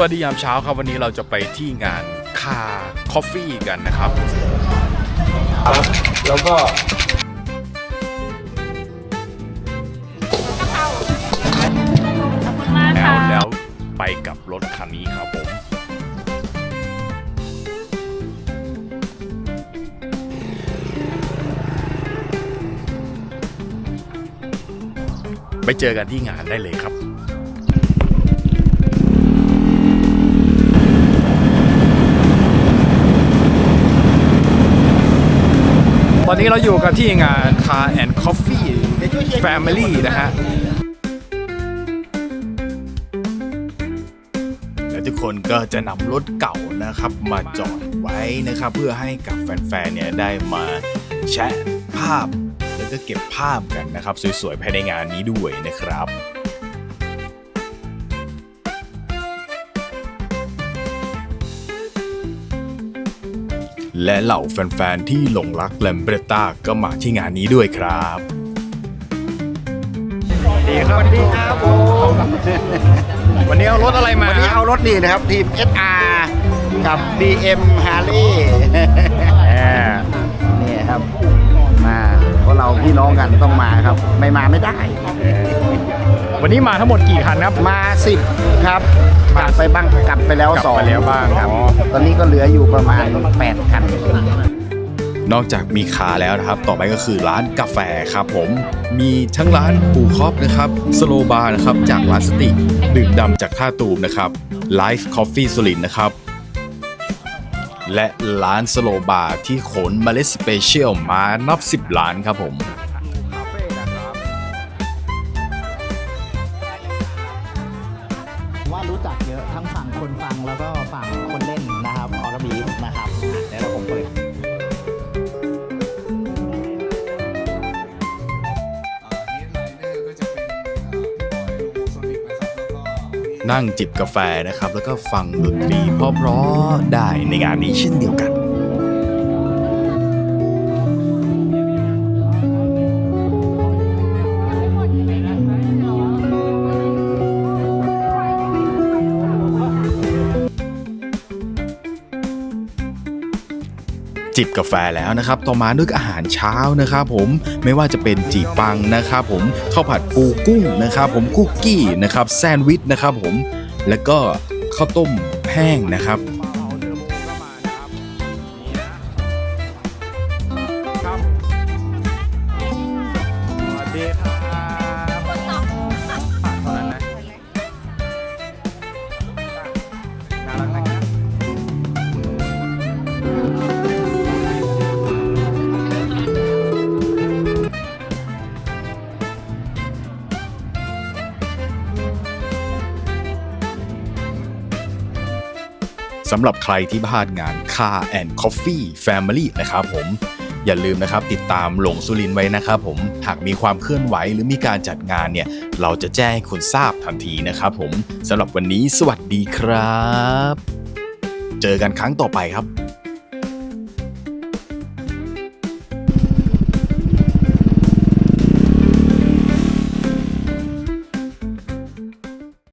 วัสดียามเช้าครับวันนี้เราจะไปที่งานคาคอฟฟี่กันนะครับ แล้วก็มากแล้ค่ะวแล้วไปกับรถคันนี้ครับผมไปเจอกันที่งานได้เลยครับ ตอนนี้เราอยู่กันที่งาน Car and Coffee Family นะฮะและทุกคนก็จะนำรถเก่านะครับมาจอดไว้นะครับ เพื่อให้กับแฟนๆเนี่ยได้มาแชะภาพ แล้วก็เก็บภาพกันนะครับ สวยๆภายในงานนี้ด้วยนะครับ และเหล่าแฟนๆที่หลงรักแลมเบรต้าก็มาที่งานนี้ด้วยครับ ดีครับดีครับผมวันนี้เอารถอะไรมาวันนี้เอารถนี่นะครับทีม SR กับ BM Harley นี่ครับมาเพราะเราพี่น้องกันต้องมาครับ ไม่มาไม่ได้ วันนี้มาทั้งหมดกี่คันครับ มา 10 ครับ กลับไปบ้างกลับไปแล้วกลับสองไปแล้วบ้างครับ อ๋อ ตอนนี้ก็เหลืออยู่ประมาณ 8 คัน นอกจากมีคาแล้วนะครับ ต่อไปก็คือร้านกาแฟครับผม มีทั้งร้านปูคอปนะครับ สโลบาร์นะครับ จากร้านสติดื่มดำจากท่าตูมนะครับ Life Coffee สุรินทร์นะครับ และร้านสโลบาร์ที่ขนเมล็ดสเปเชียลมานับ 10 ล้านครับผม ว่ารู้จักเยอะทั้งฝั่งคนฟังแล้วก็ฝั่งคนเล่นนะครับออร์บีนะครับอะเดี๋ยวเราผมเปิดนั่งจิบกาแฟนะครับ แล้วก็ฟังดนตรีเพราะๆได้ในงานนี้เช่นเดียวกัน จิบกาแฟแล้วนะครับ ต่อมาด้วยอาหารเช้านะครับ ผมไม่ว่าจะเป็นจีปังนะครับ ผมข้าวผัดปูกุ้งนะครับ ผมคุกกี้นะครับแซนด์วิชนะครับ ผมแล้วก็ข้าวต้มแห้งนะครับ สำหรับใครที่พลาดงาน Car and Coffee Family นะครับผมอย่าลืมนะครับติดตามหลงสุรินทร์ไว้นะครับผมหากมีความเคลื่อนไหวหรือมีการจัดงานเนี่ย เราจะแจ้งให้คุณทราบทันทีนะครับผมสำหรับวันนี้สวัสดีครับ เจอกันครั้งต่อไปครับ